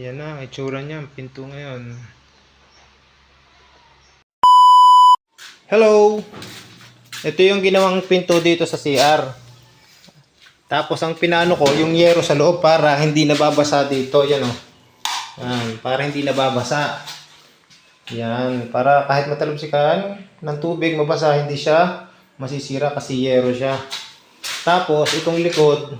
Ayan na, itsura niya, ang pinto ngayon. Hello! Ito yung ginawang pinto dito sa CR. Tapos ang pinano ko, yung yero sa loob para hindi nababasa dito. Yan o. Yan, para hindi nababasa. Yan, para kahit matalumsikan ng tubig, mabasa, hindi siya masisira kasi yero siya. Tapos, itong likod,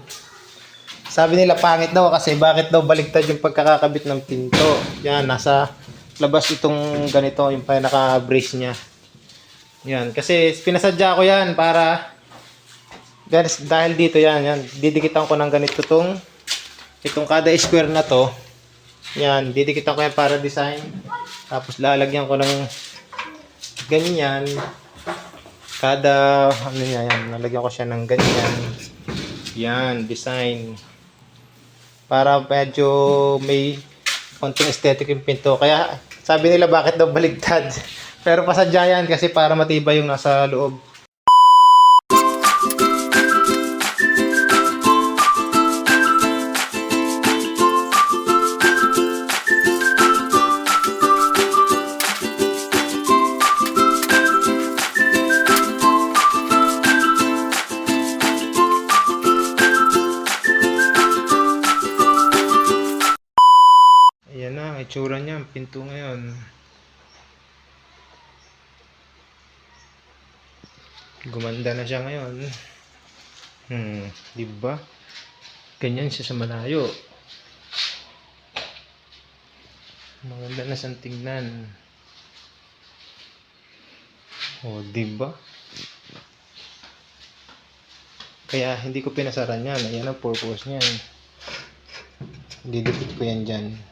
sabi nila pangit daw kasi bakit daw baliktad yung pagkakakabit ng pinto. Yan, nasa labas itong ganito, yung pinaka-brace niya. Yan, kasi pinasadya ko yan para guys, dahil dito yan, yan, didikitan ko ng ganito tong itong kada square na to. Yan, didikitan ko yan para design. Tapos lalagyan ko ng ganyan. Kada ano niya yan, lalagyan ko siya ng ganyan. Yan, design. Para medyo may konting aesthetic yung pinto. Kaya sabi nila bakit daw baligtad. Pero pasadya yan kasi para matibay yung nasa loob. Itsura niya, ang pinto ngayon. Gumanda na siya ngayon. Hmm, di ba? Ganyan siya sa malayo. Maganda na siyang tingnan. Oh, di ba? Kaya hindi ko pinasaran yan. Ayan ang purpose niyan. Didikit ko yan dyan.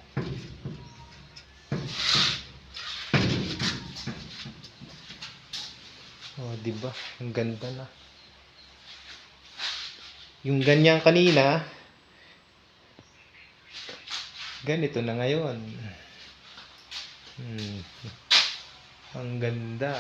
Oh, di ba? Ang ganda na. Yung ganyan kanina, ganito na ngayon. Hmm. Ang ganda.